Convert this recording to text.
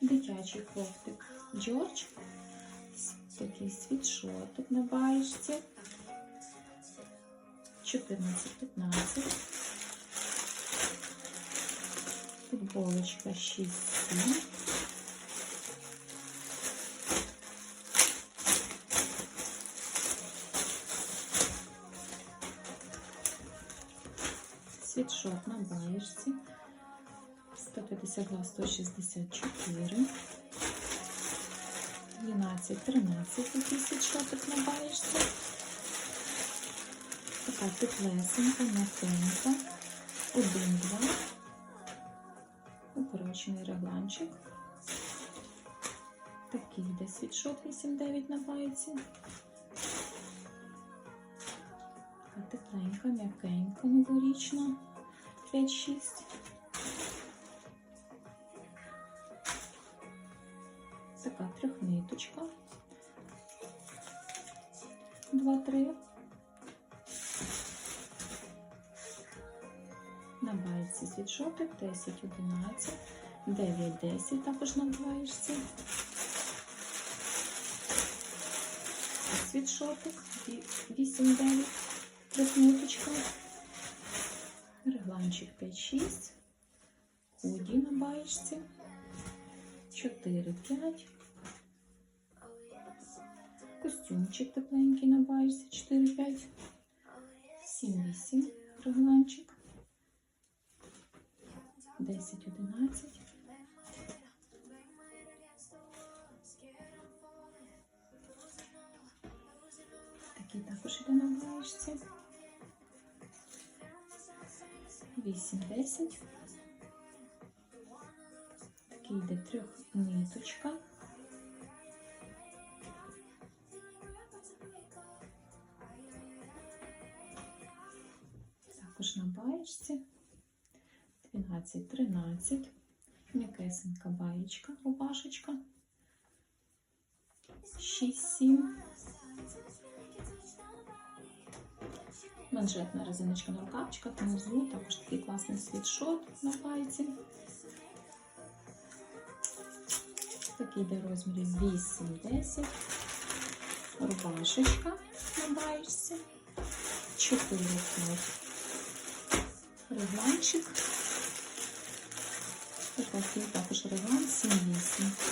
Дитячий кофтик Джордж. Такий світшотик на баєчці. 14-15. Футболочка 6-7. Світшот на баєчці. 152, 164. 12, 13 такий світшотик на. Така теплесенька, м'якенька. 1, 2. Укорочений регланчик. Такий йде світшот 8-9 на баєці. Така тепленька, м'якенька, новорічна. 5-6. Така трьохниточка. 2-3. На баєчці світшотик 10, 11, 9, 10 також на баєчці. Світшотик 8, 9, трьохниточка. Регланчик 5, 6. Худі на баєчці. 4, 5. Костюмчик тепленький на баєчці 4, 5. 7, 8. Регланчик. 10, 11. Такий також іде на баєчці. 8, 10. Такий йде трьохниточка. Також на баєчці. 12, 13. М'якесенька баєчка, рубашечка. 6, 7. Манжетна резиночка на рукавчиках, внизу також такий класний світшот на байці. Такий йде розмірі 8-10. Рубашечка на байці. 4-5. Регланчик. Такий також реглан 7-8.